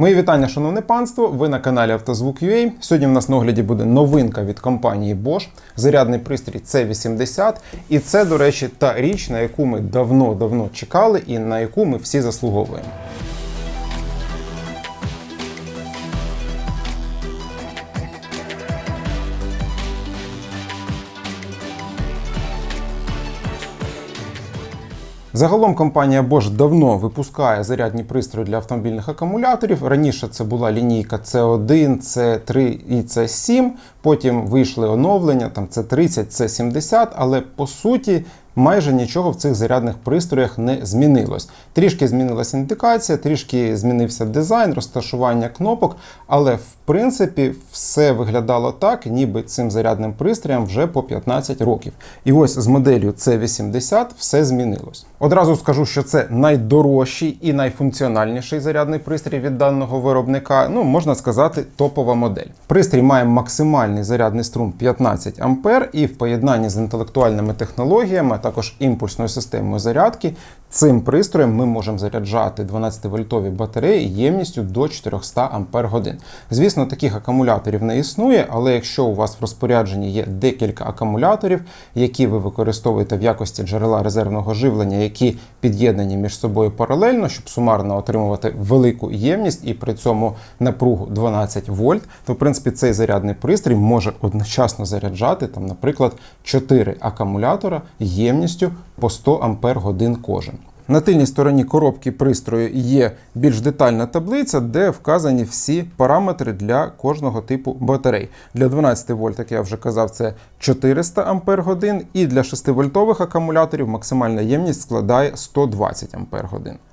Мої вітання, шановне панство. Ви на каналі Автозвук.ua. Сьогодні в нас на огляді буде новинка від компанії Bosch, зарядний пристрій C80. І це, до речі, та річ, на яку ми давно-давно чекали і на яку ми всі заслуговуємо. Загалом компанія Bosch давно випускає зарядні пристрої для автомобільних акумуляторів. Раніше це була лінійка C1, C3 і C7. Потім вийшли оновлення, там C30, C70, але по суті майже нічого в цих зарядних пристроях не змінилось. Трішки змінилася індикація, трішки змінився дизайн, розташування кнопок, але в принципі все виглядало так, ніби цим зарядним пристроям вже по 15 років. І ось з моделлю C80 все змінилось. Одразу скажу, що це найдорожчий і найфункціональніший зарядний пристрій від даного виробника. Ну, можна сказати, топова модель. Пристрій має максимальний зарядний струм 15 А і в поєднанні з інтелектуальними технологіями, а також імпульсною системою зарядки, цим пристроєм ми можемо заряджати 12-вольтові батареї ємністю до 400 Ампер Звісно, таких акумуляторів не існує, але якщо у вас в розпорядженні є декілька акумуляторів, які ви використовуєте в якості джерела резервного живлення, які під'єднані між собою паралельно, щоб сумарно отримувати велику ємність і при цьому напругу 12 вольт, то в принципі цей зарядний пристрій може одночасно заряджати там, наприклад, 4 акумулятора ємністю по 100 Ампер годин кожен. На тильній стороні коробки пристрою є більш детальна таблиця, де вказані всі параметри для кожного типу батарей. Для 12 вольт, як я вже казав, це 400 Ампер і для 6 вольтових акумуляторів максимальна ємність складає 120 Ампер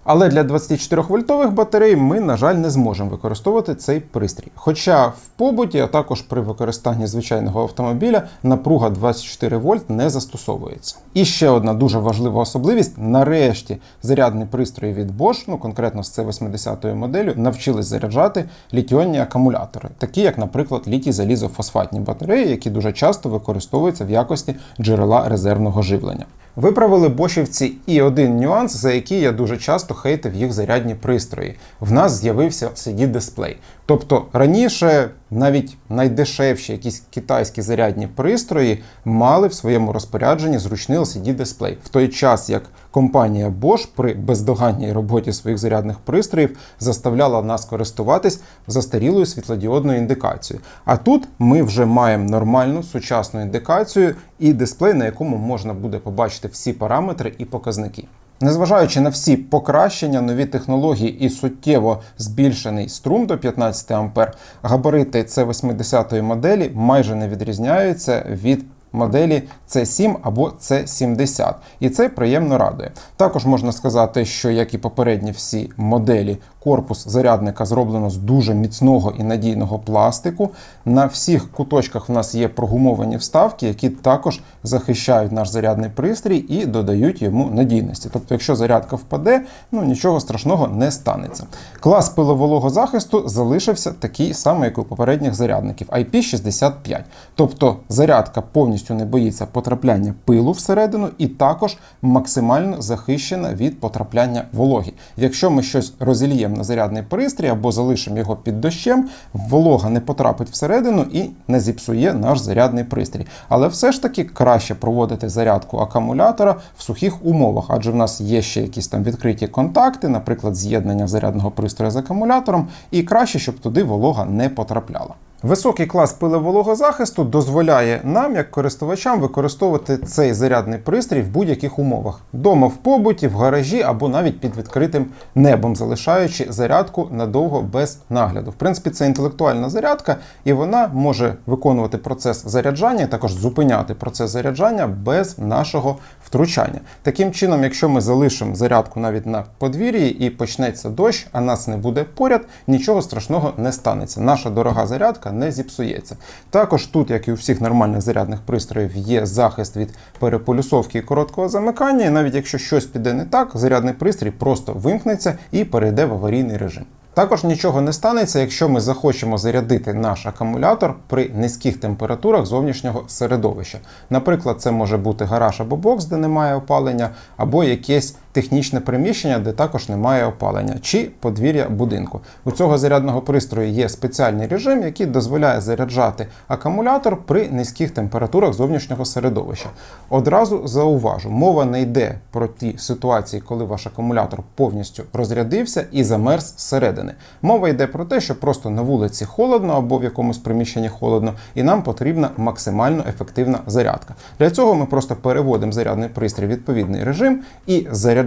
Але для 24 вольтових батарей ми, на жаль, не зможемо використовувати цей пристрій. Хоча в побуті, а також при використанні звичайного автомобіля, напруга 24 вольт не застосовується. І ще одна дуже важлива особливість: нарешті зарядні пристрої від Bosch, ну конкретно з c 80 моделлю, навчились заряджати літіонні акумулятори, такі як, наприклад, літій залізофосфатні батареї, які дуже часто використовуються в якості джерела резервного живлення. Виправили бошівці і один нюанс, за який я дуже часто хейтив їх зарядні пристрої. В нас з'явився cd дисплей Тобто раніше навіть найдешевші якісь китайські зарядні пристрої мали в своєму розпорядженні зручний lcd дисплей в той час як компанія Bosch при бездоганній роботі своїх зарядних пристроїв заставляла нас користуватись застарілою світлодіодною індикацією. А тут ми вже маємо нормальну сучасну індикацію і дисплей, на якому можна буде побачити всі параметри і показники. Незважаючи на всі покращення, нові технології і суттєво збільшений струм до 15 А, габарити c 80 моделі майже не відрізняються від моделі C7 або C70. І це приємно радує. Також можна сказати, що як і попередні всі моделі, корпус зарядника зроблено з дуже міцного і надійного пластику. На всіх куточках в нас є прогумовані вставки, які також захищають наш зарядний пристрій і додають йому надійності. Тобто, якщо зарядка впаде, ну нічого страшного не станеться. Клас пиловолого захисту залишився такий самий, як у попередніх зарядників IP65. Тобто зарядка повністю не боїться потрапляння пилу всередину і також максимально захищена від потрапляння вологи. Якщо ми щось розільємо на зарядний пристрій або залишимо його під дощем, волога не потрапить всередину і не зіпсує наш зарядний пристрій. Але все ж таки краще проводити зарядку акумулятора в сухих умовах, адже в нас є ще якісь там відкриті контакти, наприклад, з'єднання зарядного пристрою з акумулятором, і краще, щоб туди волога не потрапляла. Високий клас пилевологозахисту дозволяє нам, як користувачам, використовувати цей зарядний пристрій в будь-яких умовах: дома в побуті, в гаражі або навіть під відкритим небом, залишаючи зарядку надовго без нагляду. В принципі, це інтелектуальна зарядка, і вона може виконувати процес заряджання, також зупиняти процес заряджання без нашого втручання. Таким чином, якщо ми залишимо зарядку навіть на подвір'ї і почнеться дощ, а нас не буде поряд, нічого страшного не станеться. Наша дорога зарядка не зіпсується. Також тут, як і у всіх нормальних зарядних пристроїв, є захист від переполюсовки і короткого замикання. І навіть якщо щось піде не так, зарядний пристрій просто вимкнеться і перейде в аварійний режим. Також нічого не станеться, якщо ми захочемо зарядити наш акумулятор при низьких температурах зовнішнього середовища. Наприклад, це може бути гараж або бокс, де немає опалення, або якесь технічне приміщення, де також немає опалення, чи подвір'я будинку. У цього зарядного пристрою є спеціальний режим, який дозволяє заряджати акумулятор при низьких температурах зовнішнього середовища. Одразу зауважу, мова не йде про ті ситуації, коли ваш акумулятор повністю розрядився і замерз зсередини. Мова йде про те, що просто на вулиці холодно або в якомусь приміщенні холодно, і нам потрібна максимально ефективна зарядка. Для цього ми просто переводимо зарядний пристрій в відповідний режим і заряджаємо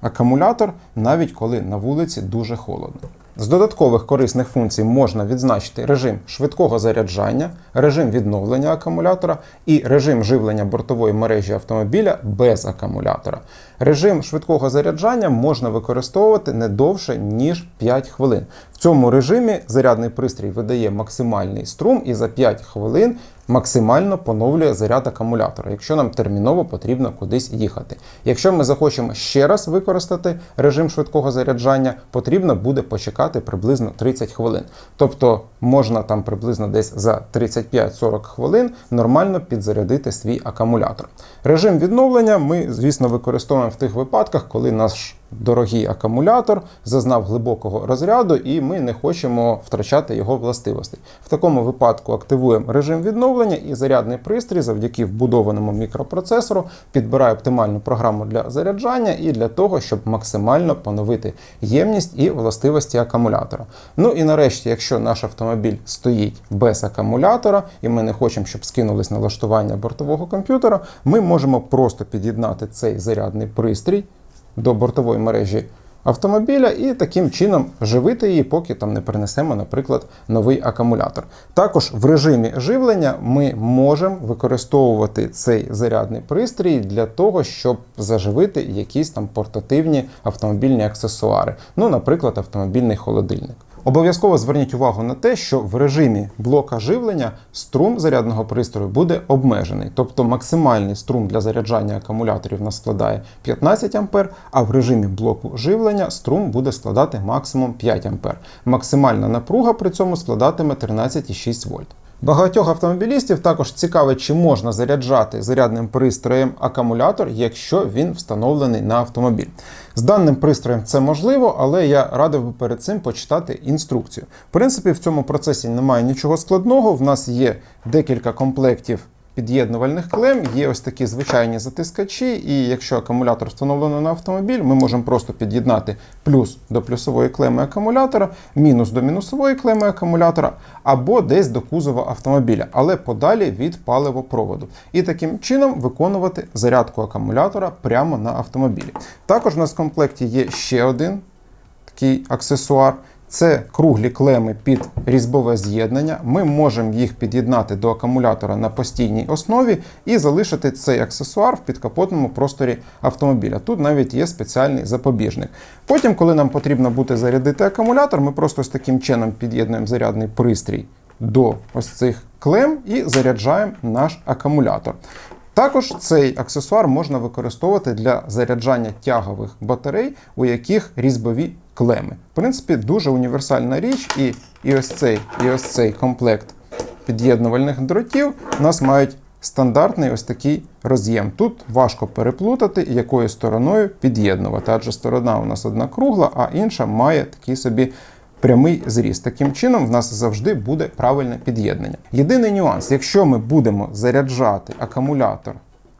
акумулятор, навіть коли на вулиці дуже холодно. З додаткових корисних функцій можна відзначити режим швидкого заряджання, режим відновлення акумулятора і режим живлення бортової мережі автомобіля без акумулятора. Режим швидкого заряджання можна використовувати не довше ніж 5 хвилин. В цьому режимі зарядний пристрій видає максимальний струм і за 5 хвилин максимально поновлює заряд акумулятора, якщо нам терміново потрібно кудись їхати. Якщо ми захочемо ще раз використати режим швидкого заряджання, потрібно буде почекати приблизно 30 хвилин. Тобто можна там приблизно десь за 35-40 хвилин нормально підзарядити свій акумулятор. Режим відновлення ми, звісно, використовуємо в тих випадках, коли наш дорогий акумулятор зазнав глибокого розряду, і ми не хочемо втрачати його властивостей. В такому випадку активуємо режим відновлення і зарядний пристрій завдяки вбудованому мікропроцесору підбирає оптимальну програму для заряджання і для того, щоб максимально поновити ємність і властивості акумулятора. Ну і нарешті, якщо наш автомобіль стоїть без акумулятора, і ми не хочемо, щоб скинулись налаштування бортового комп'ютера, ми можемо просто під'єднати цей зарядний пристрій до бортової мережі автомобіля і таким чином живити її, поки там не принесемо, наприклад, новий акумулятор. Також в режимі живлення ми можемо використовувати цей зарядний пристрій для того, щоб заживити якісь там портативні автомобільні аксесуари, ну, наприклад, автомобільний холодильник. Обов'язково зверніть увагу на те, що в режимі блока живлення струм зарядного пристрою буде обмежений, тобто максимальний струм для заряджання акумуляторів нас складає 15 А, а в режимі блоку живлення струм буде складати максимум 5 А. Максимальна напруга при цьому складатиме 13,6 вольт. Багатьох автомобілістів також цікавить, чи можна заряджати зарядним пристроєм акумулятор, якщо він встановлений на автомобіль. З даним пристроєм це можливо, але я радив би перед цим почитати інструкцію. В принципі, в цьому процесі немає нічого складного. В нас є декілька комплектів під'єднувальних клем, є ось такі звичайні затискачі, і якщо акумулятор встановлено на автомобіль, ми можемо просто під'єднати плюс до плюсової клеми акумулятора, мінус до мінусової клеми акумулятора, або десь до кузова автомобіля, але подалі від паливопроводу. І таким чином виконувати зарядку акумулятора прямо на автомобілі. Також у нас в комплекті є ще один такий аксесуар. Це круглі клеми під різьбове з'єднання. Ми можемо їх під'єднати до акумулятора на постійній основі і залишити цей аксесуар в підкапотному просторі автомобіля. Тут навіть є спеціальний запобіжник. Потім, коли нам потрібно буде зарядити акумулятор, ми просто з таким чином під'єднуємо зарядний пристрій до ось цих клем і заряджаємо наш акумулятор. Також цей аксесуар можна використовувати для заряджання тягових батарей, у яких різьбові клеми. В принципі, дуже універсальна річ, і, і ось цей і ось цей комплект під'єднувальних дротів у нас мають стандартний ось такий роз'єм. Тут важко переплутати, якою стороною під'єднувати, адже сторона у нас одна кругла, а інша має такий собі. Прямий зріз. Таким чином, в нас завжди буде правильне під'єднання. Єдиний нюанс, якщо ми будемо заряджати акумулятор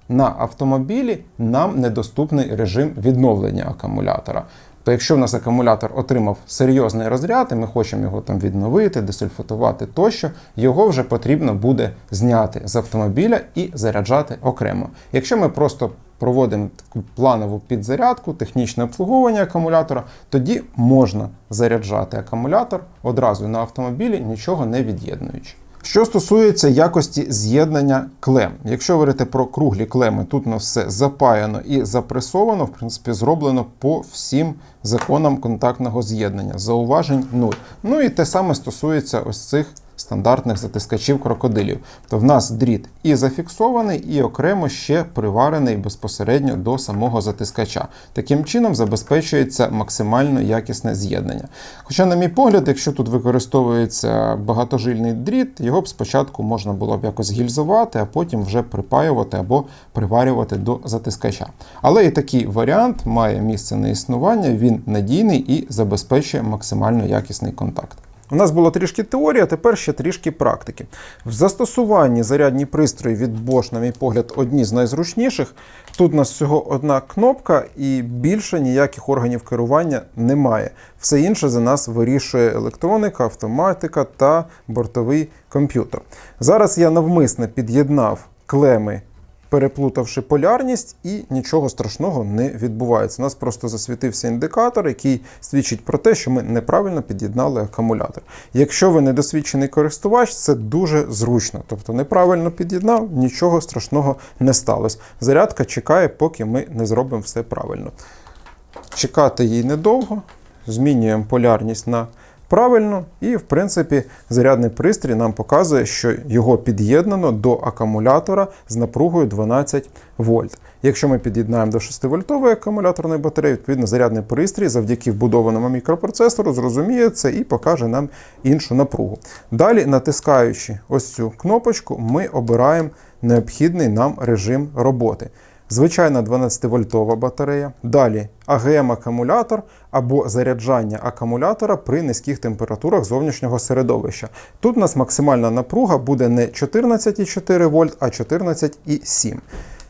на автомобілі, нам недоступний режим відновлення акумулятора. То якщо в нас акумулятор отримав серйозний розряд, і ми хочемо його там відновити, десульфатувати тощо, його вже потрібно буде зняти з автомобіля і заряджати окремо. Якщо ми просто проводимо таку планову підзарядку, технічне обслуговування акумулятора, тоді можна заряджати акумулятор одразу на автомобілі, нічого не від'єднуючи. Що стосується якості з'єднання клем, якщо говорити про круглі клеми, тут на все запаяно і запресовано, в принципі, зроблено по всім законам контактного з'єднання. Зауважень нуль. Ну і те саме стосується ось цих стандартних затискачів крокодилів. То в нас дріт і зафіксований, і окремо ще приварений безпосередньо до самого затискача. Таким чином забезпечується максимально якісне з'єднання. Хоча, на мій погляд, якщо тут використовується багатожильний дріт, його б спочатку можна було б якось гільзувати, а потім вже припаювати або приварювати до затискача. Але і такий варіант має місце на існування, він надійний і забезпечує максимально якісний контакт. У нас було трішки теорії, а тепер ще трішки практики. В застосуванні зарядні пристрої від Bosch, на мій погляд, одні з найзручніших. Тут у нас всього одна кнопка і більше ніяких органів керування немає. Все інше за нас вирішує електроніка, автоматика та бортовий комп'ютер. Зараз я навмисне під'єднав клеми переплутавши полярність, і нічого страшного не відбувається. У нас просто засвітився індикатор, який свідчить про те, що ми неправильно під'єднали акумулятор. Якщо ви недосвідчений користувач, це дуже зручно. Тобто неправильно під'єднав, нічого страшного не сталося. Зарядка чекає, поки ми не зробимо все правильно. Чекати їй недовго, змінюємо полярність на правильно, і, в принципі, зарядний пристрій нам показує, що його під'єднано до акумулятора з напругою 12 вольт. Якщо ми під'єднаємо до 6-вольтової акумуляторної батареї, відповідно, зарядний пристрій завдяки вбудованому мікропроцесору зрозуміє це і покаже нам іншу напругу. Далі, натискаючи ось цю кнопочку, ми обираємо необхідний нам режим роботи. Звичайна 12-вольтова батарея. Далі АГМ-акумулятор або заряджання акумулятора при низьких температурах зовнішнього середовища. Тут у нас максимальна напруга буде не 14,4 вольт, а 14,7.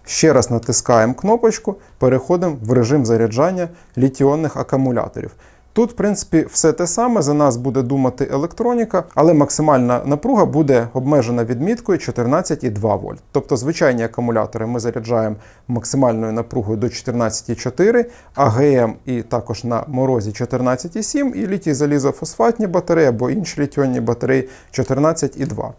Ще раз натискаємо кнопочку, переходимо в режим заряджання літіонних акумуляторів. Тут, в принципі, все те саме, за нас буде думати електроніка, але максимальна напруга буде обмежена відміткою 14,2 вольт. Тобто звичайні акумулятори ми заряджаємо максимальною напругою до 14,4, АГМ і також на морозі 14,7, і літій залізофосфатні батареї або інші літіонні батареї 14,2.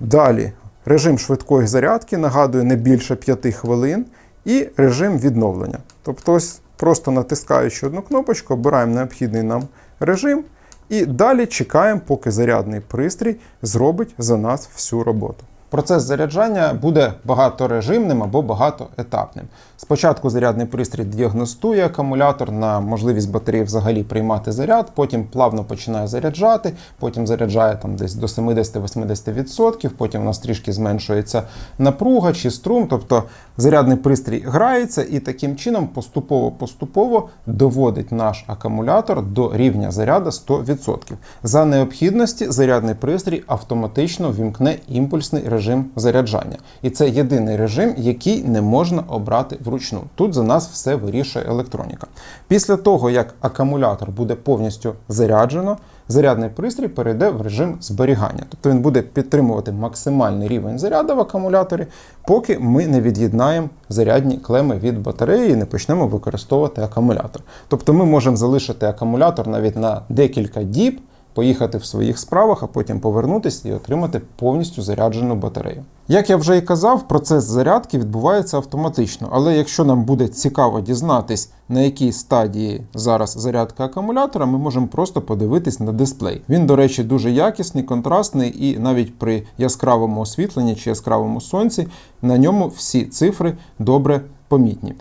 Далі режим швидкої зарядки, нагадую, не більше 5 хвилин, і режим відновлення. Тобто ось Просто натискаючи одну кнопочку, обираємо необхідний нам режим і далі чекаємо, поки зарядний пристрій зробить за нас всю роботу. Процес заряджання буде багаторежимним або багатоетапним. Спочатку зарядний пристрій діагностує акумулятор на можливість батареї взагалі приймати заряд, потім плавно починає заряджати, потім заряджає там десь до 70-80%, потім у нас трішки зменшується напруга чи струм. Тобто зарядний пристрій грається і таким чином поступово-поступово доводить наш акумулятор до рівня заряду 100%. За необхідності зарядний пристрій автоматично вімкне імпульсний режим заряджання. І це єдиний режим, який не можна обрати вручну. Тут за нас все вирішує електроніка. Після того, як акумулятор буде повністю заряджено, зарядний пристрій перейде в режим зберігання. Тобто він буде підтримувати максимальний рівень заряду в акумуляторі, поки ми не від'єднаємо зарядні клеми від батареї і не почнемо використовувати акумулятор. Тобто ми можемо залишити акумулятор навіть на декілька діб поїхати в своїх справах, а потім повернутися і отримати повністю заряджену батарею. Як я вже і казав, процес зарядки відбувається автоматично, але якщо нам буде цікаво дізнатись, на якій стадії зараз зарядка акумулятора, ми можемо просто подивитись на дисплей. Він, до речі, дуже якісний, контрастний, і навіть при яскравому освітленні чи яскравому сонці на ньому всі цифри добре помітні.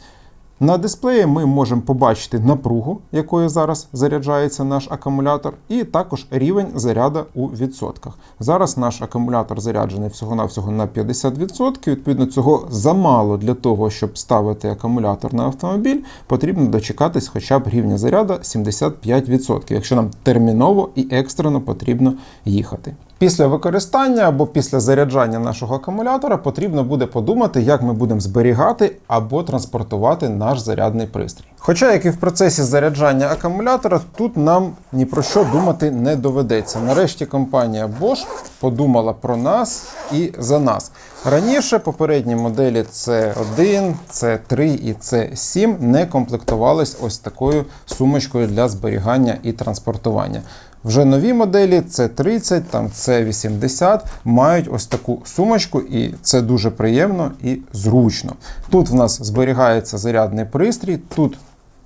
На дисплеї ми можемо побачити напругу, якою зараз заряджається наш акумулятор, і також рівень заряду у відсотках. Зараз наш акумулятор заряджений всього-навсього на 50%. Відповідно, цього замало для того, щоб ставити акумулятор на автомобіль, потрібно дочекатись хоча б рівня заряду 75%, якщо нам терміново і екстрено потрібно їхати. Після використання або після заряджання нашого акумулятора потрібно буде подумати, як ми будемо зберігати або транспортувати наш зарядний пристрій. Хоча, як і в процесі заряджання акумулятора, тут нам ні про що думати не доведеться. Нарешті компанія Bosch подумала про нас і за нас. Раніше попередні моделі C1, C3 і C7 не комплектувались ось такою сумочкою для зберігання і транспортування. Вже нові моделі C30, там C80 мають ось таку сумочку, і це дуже приємно і зручно. Тут в нас зберігається зарядний пристрій, тут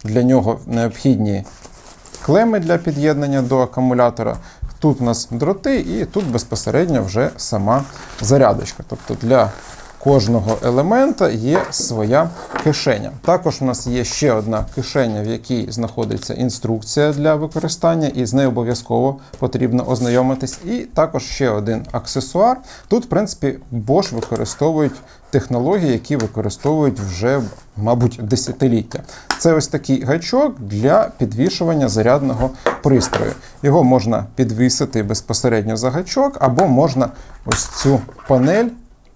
для нього необхідні клеми для під'єднання до акумулятора. Тут у нас дроти, і тут безпосередньо вже сама зарядочка. Тобто для кожного елемента є своя кишеня. Також у нас є ще одна кишеня, в якій знаходиться інструкція для використання, і з нею обов'язково потрібно ознайомитись. І також ще один аксесуар. Тут, в принципі, Bosch використовують технології, які використовують вже, мабуть, десятиліття. Це ось такий гачок для підвішування зарядного пристрою. Його можна підвісити безпосередньо за гачок, або можна ось цю панель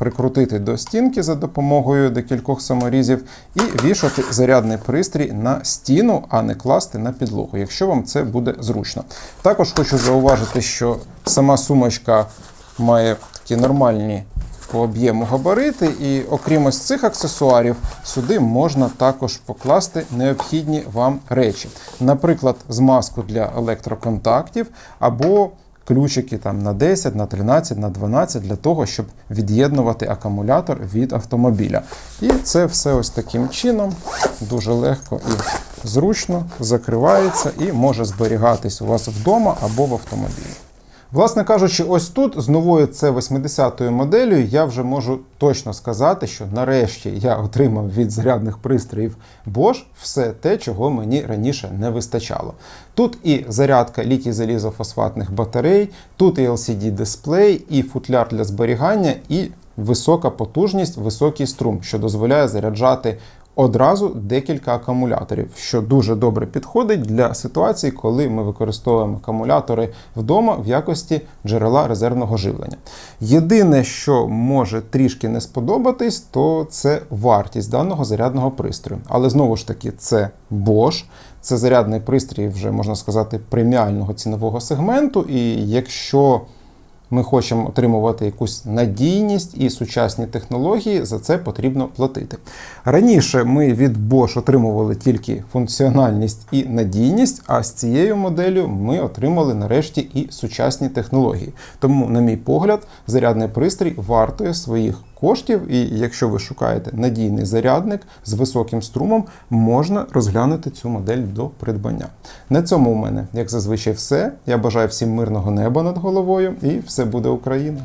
прикрутити до стінки за допомогою декількох саморізів і вішати зарядний пристрій на стіну, а не класти на підлогу, якщо вам це буде зручно. Також хочу зауважити, що сама сумочка має такі нормальні по об'єму габарити, і окрім ось цих аксесуарів, сюди можна також покласти необхідні вам речі, наприклад, змазку для електроконтактів або ключики там на 10, на 13, на 12 для того, щоб від'єднувати акумулятор від автомобіля. І це все ось таким чином дуже легко і зручно закривається і може зберігатись у вас вдома або в автомобілі. Власне кажучи, ось тут з новою c 80 моделлю я вже можу точно сказати, що нарешті я отримав від зарядних пристроїв Bosch все те, чого мені раніше не вистачало. Тут і зарядка літій залізофосфатних батарей, тут і LCD дисплей, і футляр для зберігання, і висока потужність, високий струм, що дозволяє заряджати одразу декілька акумуляторів, що дуже добре підходить для ситуацій, коли ми використовуємо акумулятори вдома в якості джерела резервного живлення. Єдине, що може трішки не сподобатись, то це вартість даного зарядного пристрою. Але знову ж таки, це Bosch. Це зарядний пристрій, вже можна сказати, преміального цінового сегменту. І якщо ми хочемо отримувати якусь надійність і сучасні технології, за це потрібно платити. Раніше ми від Bosch отримували тільки функціональність і надійність, а з цією моделлю ми отримали нарешті і сучасні технології. Тому, на мій погляд, зарядний пристрій вартує своїх коштів, і якщо ви шукаєте надійний зарядник з високим струмом, можна розглянути цю модель до придбання. На цьому у мене, як зазвичай, все. Я бажаю всім мирного неба над головою і все буде Україна!